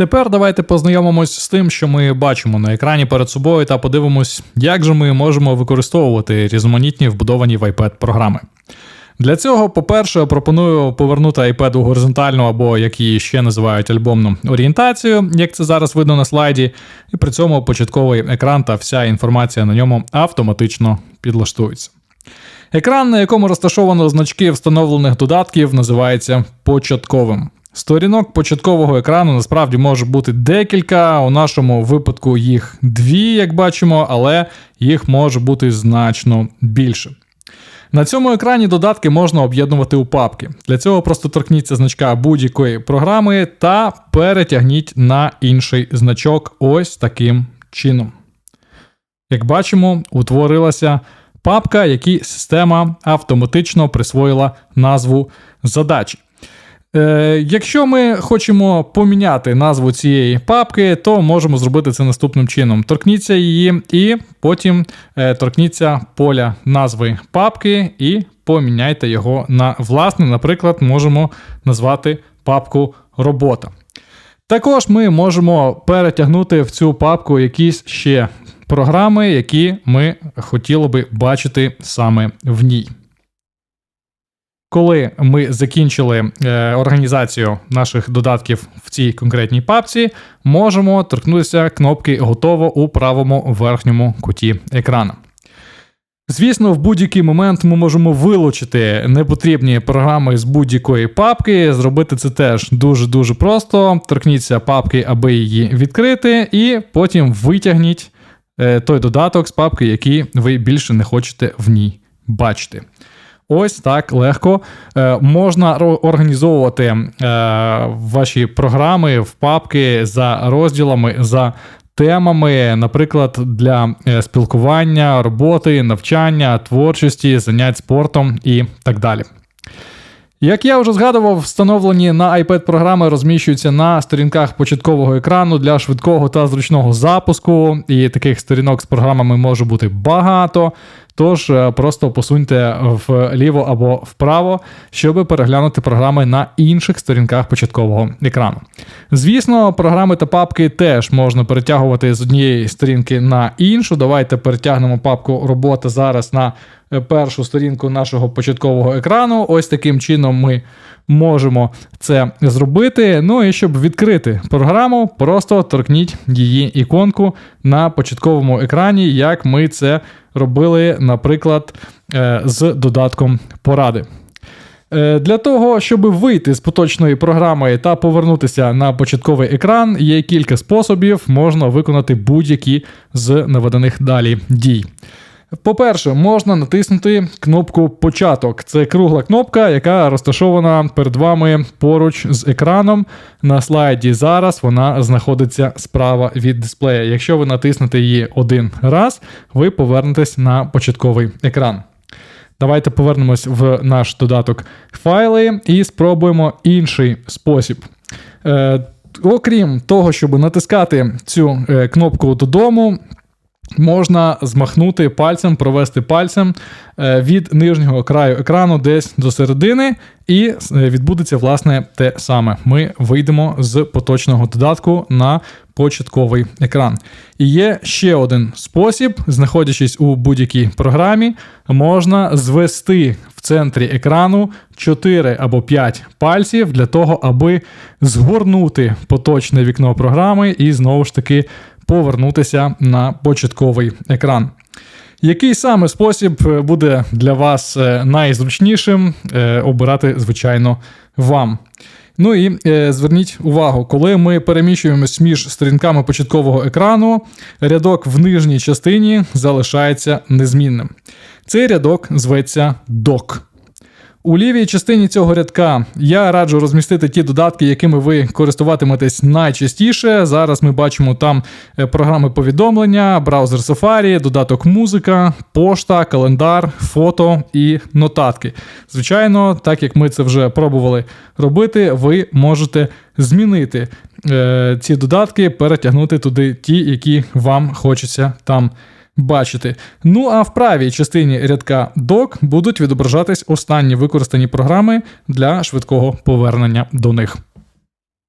Тепер давайте познайомимось з тим, що ми бачимо на екрані перед собою, та подивимось, як же ми можемо використовувати різноманітні вбудовані в iPad програми. Для цього, по-перше, пропоную повернути iPad у горизонтальну або як її ще називають альбомну орієнтацію, як це зараз видно на слайді, і при цьому початковий екран та вся інформація на ньому автоматично підлаштується. Екран, на якому розташовано значки встановлених додатків, називається початковим. Сторінок початкового екрану насправді може бути декілька. У нашому випадку їх дві, як бачимо, але їх може бути значно більше. На цьому екрані додатки можна об'єднувати у папки. Для цього просто торкніться значка будь-якої програми та перетягніть на інший значок ось таким чином. Як бачимо, утворилася папка, якій система автоматично присвоїла назву задачі. Е, Якщо ми хочемо поміняти назву цієї папки, то можемо зробити це наступним чином: торкніться її, і потім е, торкніться поля назви папки і поміняйте його на власне. Наприклад, можемо назвати папку робота. Також ми можемо перетягнути в цю папку якісь ще програми, які ми хотіли би бачити саме в ній. Коли ми закінчили е, організацію наших додатків в цій конкретній папці, можемо торкнутися кнопки Готово у правому верхньому куті екрану. Звісно, в будь-який момент ми можемо вилучити непотрібні програми з будь-якої папки. Зробити це теж дуже-дуже просто. Торкніться папки, аби її відкрити, і потім витягніть е, той додаток з папки, який ви більше не хочете в ній бачити. Ось так легко е, можна організовувати е, ваші програми в папки за розділами, за темами, наприклад, для е, спілкування, роботи, навчання, творчості, занять спортом і так далі. Як я вже згадував, встановлені на iPad програми розміщуються на сторінках початкового екрану для швидкого та зручного запуску, і таких сторінок з програмами може бути багато. Тож е, просто посуньте вліво або вправо, щоб переглянути програми на інших сторінках початкового екрану. Звісно, програми та папки теж можна перетягувати з однієї сторінки на іншу. Давайте перетягнемо папку робота зараз на е, першу сторінку нашого початкового екрану. Ось таким чином ми можемо це зробити. Ну і щоб відкрити програму, просто торкніть її іконку на початковому екрані, як ми це робили, наприклад, е, з додатком поради. Е, для того, щоб вийти з поточної програми та повернутися на початковий екран, є кілька способів, можна виконати будь-які з наведених далі дій. По-перше, можна натиснути кнопку Початок. Це кругла кнопка, яка розташована перед вами поруч з екраном. На слайді зараз вона знаходиться справа від дисплея. Якщо ви натиснете її один раз, ви повернетесь на початковий екран. Давайте повернемось в наш додаток файли і спробуємо інший спосіб. Е, Окрім того, щоб натискати цю е, кнопку додому, Можна змахнути пальцем, провести пальцем е, від нижнього краю екрану десь до середини, і е, відбудеться власне те саме. Ми вийдемо з поточного додатку на початковий екран. І є ще один спосіб, знаходячись у будь-якій програмі, можна звести в центрі екрану 4 або 5 пальців для того, аби згорнути поточне вікно програми і знову ж таки повернутися на початковий екран. Який саме спосіб е, буде для вас е, найзручнішим е, обирати, звичайно, вам. Ну і зверніть увагу, коли ми переміщуємось між сторінками початкового екрану, рядок в нижній частині залишається незмінним. Цей рядок зветься док. У лівій частині цього рядка я раджу розмістити ті додатки, якими ви користуватиметесь найчастіше. Зараз ми бачимо там е, програми повідомлення, браузер Safari, додаток музика, пошта, календар, фото і нотатки. Звичайно, так як ми це вже пробували робити, ви можете змінити е, ці додатки, перетягнути туди ті, які вам хочеться там бачити. Ну а в правій частині рядка док будуть відображатись останні використані програми для швидкого повернення до них.